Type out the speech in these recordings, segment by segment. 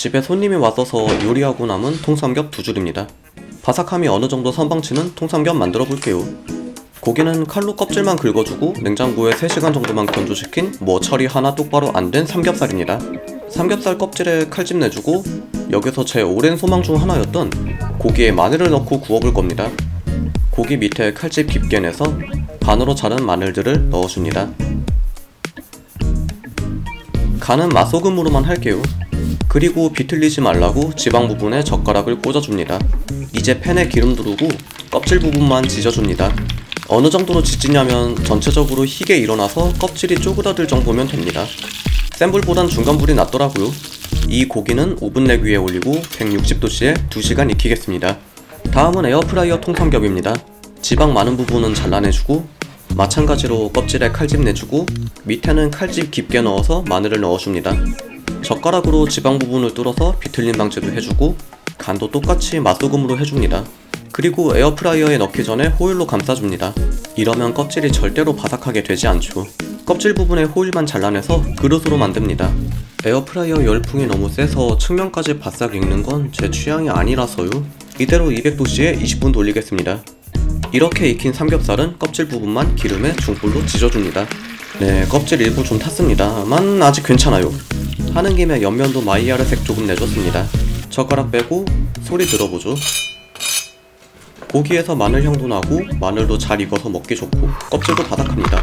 집에 손님이 왔어서 요리하고 남은 통삼겹 두 줄입니다. 바삭함이 어느 정도 선방치는 통삼겹 만들어 볼게요. 고기는 칼로 껍질만 긁어주고 냉장고에 3시간 정도만 건조시킨 뭐 처리 하나 똑바로 안 된 삼겹살입니다. 삼겹살 껍질에 칼집 내주고 여기서 제 오랜 소망 중 하나였던 고기에 마늘을 넣고 구워볼 겁니다. 고기 밑에 칼집 깊게 내서 반으로 자른 마늘들을 넣어줍니다. 간은 맛소금으로만 할게요. 그리고 비틀리지 말라고 지방 부분에 젓가락을 꽂아줍니다. 이제 팬에 기름 두르고 껍질 부분만 지져줍니다. 어느 정도로 지지냐면 전체적으로 희게 일어나서 껍질이 쪼그라들 정도면 됩니다. 센 불보단 중간 불이 낫더라고요. 이 고기는 오븐 렉 위에 올리고 160도씨에 2시간 익히겠습니다. 다음은 에어프라이어 통삼겹입니다. 지방 많은 부분은 잘라내주고 마찬가지로 껍질에 칼집 내주고 밑에는 칼집 깊게 넣어서 마늘을 넣어줍니다. 젓가락으로 지방 부분을 뚫어서 비틀림 방지도 해주고 간도 똑같이 맛소금으로 해줍니다. 그리고 에어프라이어에 넣기 전에 호일로 감싸줍니다. 이러면 껍질이 절대로 바삭하게 되지 않죠. 껍질 부분에 호일만 잘라내서 그릇으로 만듭니다. 에어프라이어 열풍이 너무 세서 측면까지 바싹 익는 건 제 취향이 아니라서요. 이대로 200도씨에 20분 돌리겠습니다. 이렇게 익힌 삼겹살은 껍질 부분만 기름에 중불로 지져줍니다. 네, 껍질 일부 좀 탔습니다만 아직 괜찮아요. 하는 김에 옆면도 마이야르색 조금 내줬습니다. 젓가락 빼고 소리 들어보죠. 고기에서 마늘 향도 나고 마늘도 잘 익어서 먹기 좋고 껍질도 바삭합니다.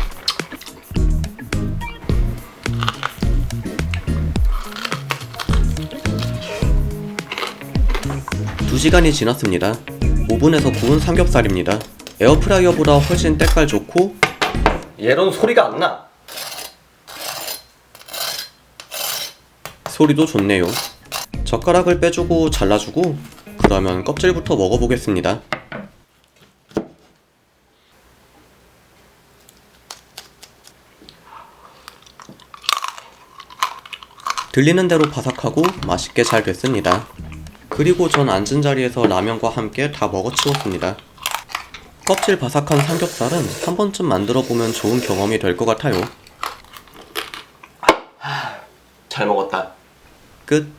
두시간이 지났습니다. 오븐에서 구운 삼겹살입니다. 에어프라이어보다 훨씬 때깔 좋고 얘런 소리가 안 나. 소리도 좋네요. 젓가락을 빼주고 잘라주고 그러면 껍질부터 먹어보겠습니다. 들리는 대로 바삭하고 맛있게 잘 됐습니다. 그리고 전 앉은 자리에서 라면과 함께 다 먹어치웠습니다. 껍질 바삭한 삼겹살은 한 번쯤 만들어 보면 좋은 경험이 될 것 같아요. 잘 먹었다. 끝.